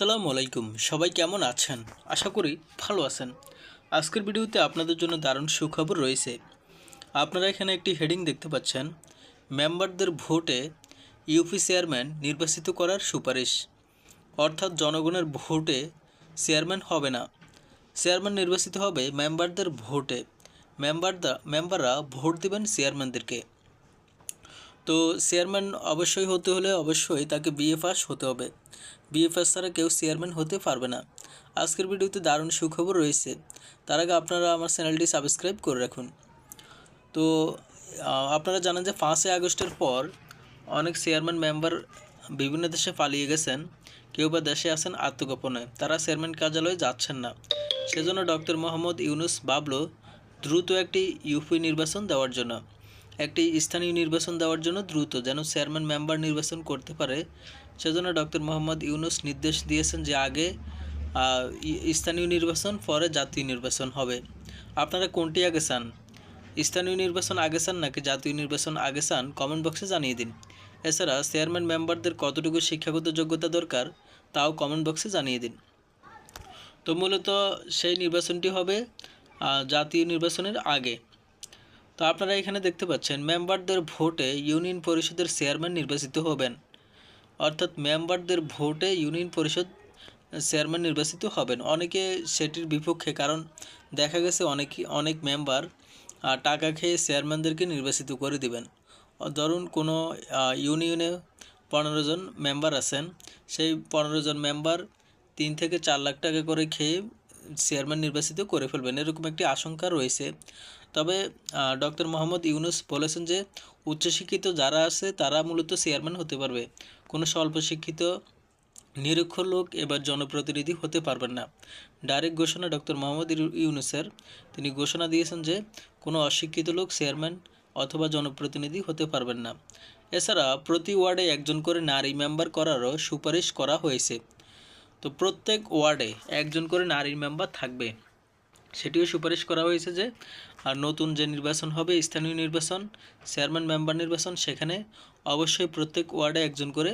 আসসালামু আলাইকুম। সবাই কেমন আছেন? আশা করি ভালো আছেন। আজকের ভিডিওতে আপনাদের জন্য দারুণ সুখবর রয়েছে। আপনারা এখানে একটি হেডিং দেখতে পাচ্ছেন। মেম্বারদের ভোটে ইউপি চেয়ারম্যান নির্বাচিত করার সুপারিশ। অর্থাৎ জনগণের ভোটে চেয়ারম্যান হবে না। চেয়ারম্যান নির্বাচিত হবে মেম্বারদের ভোটে। মেম্বারদা মেম্বাররা ভোট দেবেন চেয়ারম্যানদেরকে। তো চেয়ারম্যান অবশ্যই হতে হলে অবশ্যই তাকে বিএ পাস হতে হবে। বিএ পাস ছাড়া কেউ চেয়ারম্যান হতে পারবে না। আজকের ভিডিওতে দারুণ সুখবর রয়েছে। তার আগে আপনারা আমার চ্যানেলটি সাবস্ক্রাইব করে রাখুন। তো আপনারা জানেন যে পাঁচই আগস্টের পর অনেক চেয়ারম্যান মেম্বার বিভিন্ন দেশে পালিয়ে গেছেন। কেউ বা দেশে আছেন আত্মগোপনে। তারা চেয়ারম্যান কার্যালয়ে যাচ্ছেন না। সেজন্য ডক্টর মোহাম্মদ ইউনুস বাবলো দ্রুত একটি ইউপি নির্বাচন দেওয়ার জন্য। একটি স্থানীয় নির্বাচন দেওয়ার জন্য দ্রুত যেন চেয়ারম্যান মেম্বার নির্বাচন করতে পারে। সেজন্য ডক্টর মোহাম্মদ ইউনুস নির্দেশ দিয়েছেন যে আগে স্থানীয় নির্বাচন, পরে জাতীয় নির্বাচন হবে। আপনারা কোনটি আগে চান? স্থানীয় নির্বাচন আগে চান নাকি জাতীয় নির্বাচন আগে চান? কমেন্ট বক্সে জানিয়ে দিন। এছাড়া চেয়ারম্যান মেম্বারদের কতটুকু শিক্ষাগত যোগ্যতা দরকার, তাও কমেন্ট বক্সে জানিয়ে দিন। তো মূলত সেই নির্বাচনটি হবে জাতীয় নির্বাচনের আগে। তো আপনারা এখানে দেখতে পাচ্ছেন, মেম্বারদের ভোটে ইউনিয়ন পরিষদের চেয়ারম্যান নির্বাচিত হবেন। অর্থাৎ মেম্বারদের ভোটে ইউনিয়ন পরিষদ চেয়ারম্যান নির্বাচিত হবেন। অনেকে সেটির বিপক্ষে, কারণ দেখা গেছে অনেক অনেক মেম্বার টাকা খেয়ে চেয়ারম্যানদেরকে নির্বাচিত করে দিবেন। ধরুন কোনো ইউনিয়নে পনেরো জন মেম্বার আছেন, সেই পনেরো জন মেম্বার তিন থেকে চার লাখ টাকা করে খেয়ে চেয়ারম্যান নির্বাচিত করে ফেলবেন। এরকম একটি আশঙ্কা রয়েছে। তবে ডক্টর মোহাম্মদ ইউনুস বলেছেন যে, উচ্চশিক্ষিত যারা আছে, তারা মূলত চেয়ারম্যান হতে পারবে। কোনো স্বল্প শিক্ষিত নিরক্ষর লোক এবার জনপ্রতিনিধি হতে পারবেন না। ডাইরেক্ট ঘোষণা ডক্টর মোহাম্মদ ইউনুসের। তিনি ঘোষণা দিয়েছেন যে, কোনো অশিক্ষিত লোক চেয়ারম্যান অথবা জনপ্রতিনিধি হতে পারবেন না। এছাড়া, প্রতি ওয়ার্ডে একজন করে নারী মেম্বার করারও সুপারিশ করা হয়েছে। তো প্রত্যেক ওয়ার্ডে একজন করে নারী মেম্বার থাকবে। সেটিও সুপারিশ করা হয়েছে যে আর নতুন যে নির্বাচন হবে, স্থানীয় নির্বাচন, চেয়ারম্যান মেম্বার নির্বাচন, সেখানে অবশ্যই প্রত্যেক ওয়ার্ডে একজন করে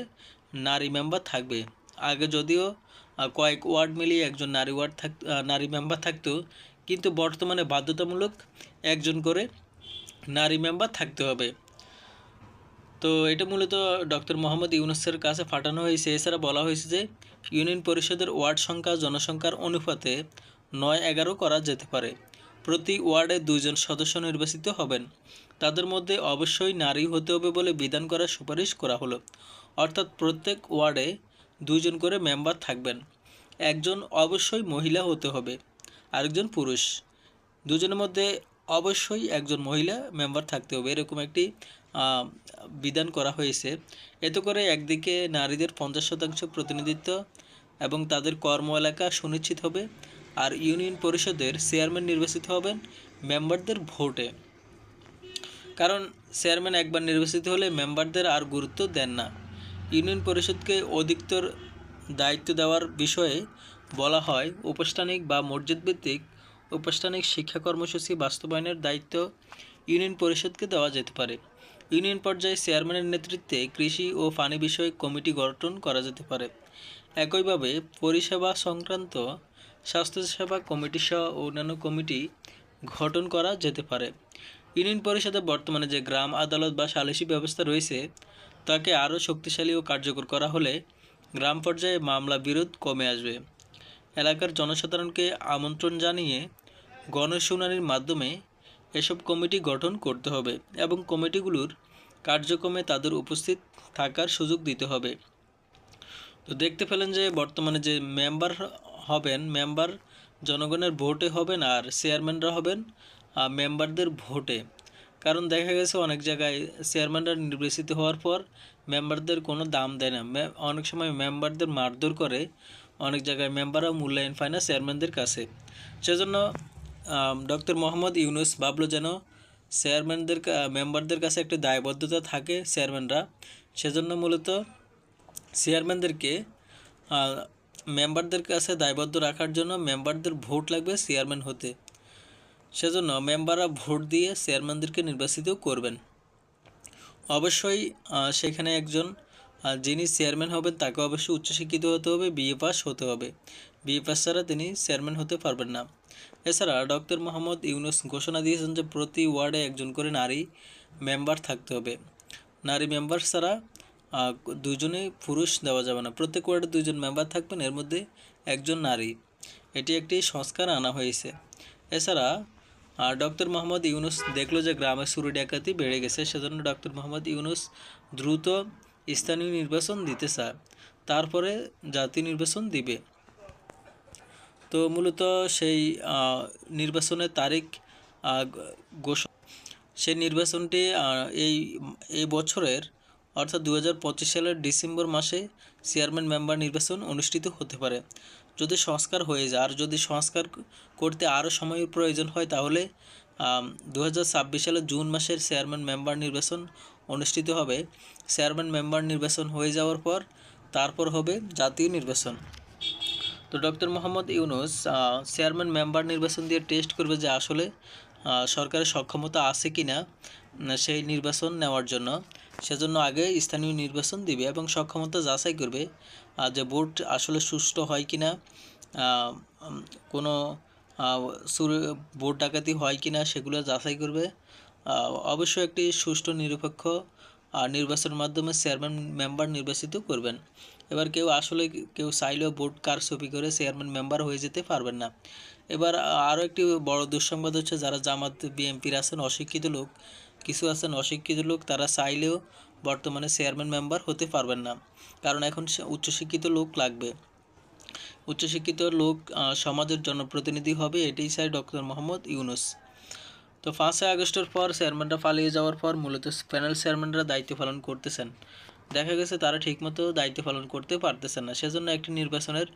নারী মেম্বার থাকবে। আগে যদিও কয়েক ওয়ার্ড মিলিয়ে একজন নারী ওয়ার্ড থাক নারী মেম্বার থাকতো, কিন্তু বর্তমানে বাধ্যতামূলক একজন করে নারী মেম্বার থাকতে হবে। তো এটা মূলত ডক্টর মোহাম্মদ ইউনুসের কাছে ফাটানো হয়েছে। এছাড়া বলা হয়েছে যে, ইউনিয়ন পরিষদের ওয়ার্ড সংখ্যা, জনসংখ্যার অনুপাতে নয় এগারো করা যেতে পারে। প্রতি ওয়ার্ডে দুইজন সদস্য নির্বাচিত হবেন। তাদের মধ্যে অবশ্যই নারী হতে হবে বলে বিধান করার সুপারিশ করা হলো। অর্থাৎ প্রত্যেক ওয়ার্ডে দুইজন করে মেম্বার থাকবেন। একজন অবশ্যই মহিলা হতে হবে, আরেকজন পুরুষ। দুজনের মধ্যে অবশ্যই একজন মহিলা মেম্বার থাকতে হবে এরকম একটি বিধান করা হয়েছে। এতে করে একদিকে নারীদের পঞ্চাশ শতাংশ প্রতিনিধিত্ব এবং তাদের কর্ম এলাকা সুনিশ্চিত হবে। আর ইউনিয়ন পরিষদের চেয়ারম্যান নির্বাচিত হবেন মেম্বারদের ভোটে। কারণ চেয়ারম্যান একবার নির্বাচিত হলে মেম্বারদের আর গুরুত্ব দেন না। ইউনিয়ন পরিষদকে অধিকতর দায়িত্ব দেওয়ার বিষয়ে বলা হয় উপষ্ঠানিক বা মসজিদ ভিত্তিক শিক্ষা কর্মসূচি বাস্তবায়নের দায়িত্ব ইউনিয়ন পরিষদকে দেওয়া যেতে পারে। ইউনিয়ন পর্যায়ে চেয়ারম্যানের নেতৃত্বে কৃষি ও পানি বিষয়ক কমিটি গঠন করা যেতে পারে। একইভাবে পরিষেবা সংক্রান্ত স্বাস্থ্যসেবা কমিটি সহ অন্যান্য কমিটি গঠন করা যেতে পারে। ইউনিয়ন পরিষদে বর্তমানে যে গ্রাম আদালত বা সালিসি ব্যবস্থা রয়েছে, তাকে আরও শক্তিশালী ও কার্যকর করা হলে গ্রাম পর্যায়ে মামলা বিরোধ কমে আসবে। এলাকার জনসাধারণকে আমন্ত্রণ জানিয়ে গণশুনানির মাধ্যমে এসব কমিটি গঠন করতে হবে এবং কমিটিগুলোর কার্যক্রমে তাদের উপস্থিত থাকার সুযোগ দিতে হবে। তো দেখতে পেলেন যে বর্তমানে যে মেম্বার হবেন মেম্বার জনগণের ভোটে হবেন আর চেয়ারম্যানরা হবেন মেম্বারদের ভোটে। কারণ দেখা গেছে অনেক জায়গায় চেয়ারম্যানরা নির্বাচিত হওয়ার পর মেম্বারদের কোনো দাম দেয় না। অনেক সময় মেম্বারদের মারধর করে অনেক জায়গায় মেম্বাররাও মূল্যায়ন পায় না চেয়ারম্যানদের কাছে। সেজন্য ডক্টর মোহাম্মদ ইউনুস ভাবলো যেন চেয়ারম্যানদের মেম্বারদের কাছে একটা দায়বদ্ধতা থাকে চেয়ারম্যানরা। সেজন্য মূলত চেয়ারম্যানদেরকে মেম্বারদের কাছে দায়বদ্ধ রাখার জন্য মেম্বারদের ভোট লাগবে চেয়ারম্যান হতে। সেজন্য মেম্বাররা ভোট দিয়ে চেয়ারম্যানদেরকে নির্বাচিত করবেন। অবশ্যই সেখানে একজন যিনি চেয়ারম্যান হবেন, তাকে অবশ্যই উচ্চশিক্ষিত হতে হবে, বিএ পাস হতে হবে। বিএ পাস ছাড়া তিনি চেয়ারম্যান হতে পারবেন না। এছাড়া ডক্টর মোহাম্মদ ইউনুস ঘোষণা দিয়েছেন যে প্রতি ওয়ার্ডে একজন করে নারী মেম্বার থাকতে হবে। নারী মেম্বার ছাড়া দুজনে পুরুষ দেওয়া যাবে না। প্রত্যেক ওয়ার্ডে দুজন মেম্বার থাকবেন এর মধ্যে একজন নারী। এটি একটি সংস্কার আনা হয়েছে। এছাড়া আর ডক্টর মোহাম্মদ ইউনুস দেখল যে গ্রামে চুরি ডাকাতি বেড়ে গেছে সেজন্য ডক্টর মোহাম্মদ ইউনুস দ্রুত স্থানীয় নির্বাচন দিতে চায়। তারপরে জাতীয় নির্বাচন দিবে। তো মূলত সেই নির্বাচনের তারিখ আহ, ঘোষ- সেই নির্বাচনটি এই এই বছরের অর্থাৎ দু হাজার পঁচিশ সালের ডিসেম্বর মাসে চেয়ারম্যান মেম্বার নির্বাচন অনুষ্ঠিত হতে পারে। যদি সংস্কার হয়ে যায়, আর যদি সংস্কার করতে আরও সময়ের প্রয়োজন হয়, তাহলে দু সালের জুন মাসের চেয়ারম্যান মেম্বার নির্বাচন অনুষ্ঠিত হবে। চেয়ারম্যান মেম্বার নির্বাচন হয়ে যাওয়ার পর, তারপর হবে জাতীয় নির্বাচন। তো doctor Muhammad Yunus chairman member নির্বাচন দিয়ে টেস্ট করবে যে আসলে সরকারের সক্ষমতা আছে কি না সেই নির্বাচন নেওয়ার জন্য। সেজন্য আগে স্থানীয় নির্বাচন দিবে এবং সক্ষমতা যাচাই করবে আহ, যে ভোট আসলে সুষ্ঠু হয় কোনো আহ, ভোট ডাকাতি হয় কি না সেগুলো যাচাই করবে। অবশ্যই একটি সুষ্ঠু নিরপেক্ষ নির্বাচনের মাধ্যমে চেয়ারম্যান মেম্বার নির্বাচিত করবেন। এবার কেউ আসলে কেউ চাইলেও ভোট কারচুপি করে চেয়ারম্যান মেম্বার হয়ে যেতে পারবেন না। এবার আরও একটি বড় দুঃসংবাদ হচ্ছে যারা জামাত বিএনপির আছেন অশিক্ষিত লোক কিছু আছেন অশিক্ষিত লোক, তারা চাইলেও বর্তমানে চেয়ারম্যান মেম্বার হতে পারবেন না। কারণ এখন উচ্চশিক্ষিত লোক লাগবে। উচ্চশিক্ষিত লোক সমাজের জনপ্রতিনিধি হবে এটাই চাই ডক্টর মোহাম্মদ ইউনুস। তো পাঁচই আগস্টের পর চেয়ারম্যানরা পালিয়ে যাওয়ার পর মূলত প্যানেল চেয়ারম্যানরা দায়িত্ব পালন করতেছেন। দেখা গেছে তারা ঠিকমতো দায়িত্ব পালন করতে পারতেছেন না। সেজন্য একটি নির্বাচনের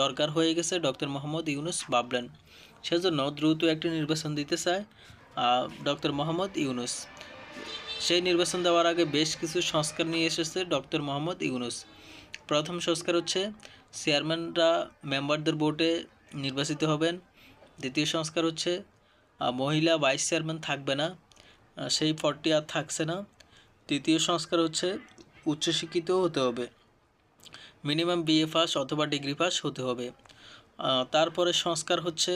দরকার হয়ে গেছে ডক্টর মোহাম্মদ ইউনুস ভাবলেন। সেজন্য দ্রুত একটি নির্বাচন দিতে চায় ডক্টর মোহাম্মদ ইউনুস। সেই নির্বাচন দেওয়ার আগে বেশ কিছু সংস্কার নিয়ে এসেছে ডক্টর মোহাম্মদ ইউনুস। প্রথম সংস্কার হচ্ছে চেয়ারম্যানরা মেম্বারদের ভোটে নির্বাচিত হবেন। দ্বিতীয় সংস্কার হচ্ছে মহিলা ভাইস চেয়ারম্যান থাকবে না। সেই পদটি আর থাকছে না। তৃতীয় সংস্কার হচ্ছে উচ্চশিক্ষিত হতে হবে। মিনিমাম বিএ পাস অথবা ডিগ্রি পাস হতে হবে। তারপরে সংস্কার হচ্ছে,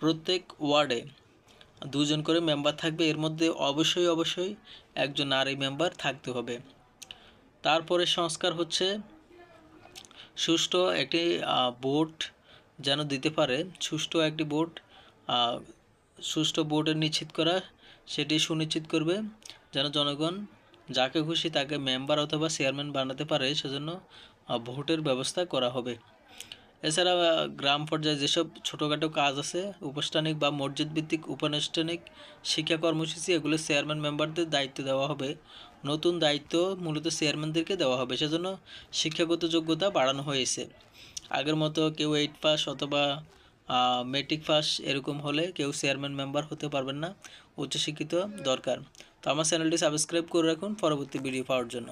প্রত্যেক ওয়ার্ডে দুজন করে মেম্বার থাকবে। এর মধ্যে অবশ্যই অবশ্যই একজন নারী মেম্বার থাকতে হবে। তারপরে সংস্কার হচ্ছে সুষ্ঠু একটি ভোট যেন দিতে পারে। সুষ্ঠু একটি আহ, সুষ্ঠু ভোটের নিশ্চিত করা সেটি সুনিশ্চিত করবে যেন জনগণ যাকে খুশি তাকে মেম্বার অথবা চেয়ারম্যান বানাতে পারে। সেজন্য ভোটের ব্যবস্থা করা হবে। এছাড়া গ্রাম পর্যায়ে যেসব ছোটোখাটো কাজ আছে উপষ্ঠানিক বা মসজিদ ভিত্তিক উপানুষ্ঠানিক শিক্ষা কর্মসূচি, এগুলো চেয়ারম্যান মেম্বারদের দায়িত্ব দেওয়া হবে। নতুন দায়িত্ব মূলত চেয়ারম্যানদেরকে দেওয়া হবে। সেজন্য শিক্ষাগত যোগ্যতা বাড়ানো হয়েছে। আগের মতো কেউ এইট পাস অথবা মেট্রিক পাস এরকম হলে কেউ চেয়ারম্যান মেম্বার হতে পারবেন না। উচ্চশিক্ষিত দরকার। তো আমার চ্যানেলটি সাবস্ক্রাইব করে রাখুন। পরবর্তী ভিডিও পাওয়ার জন্য।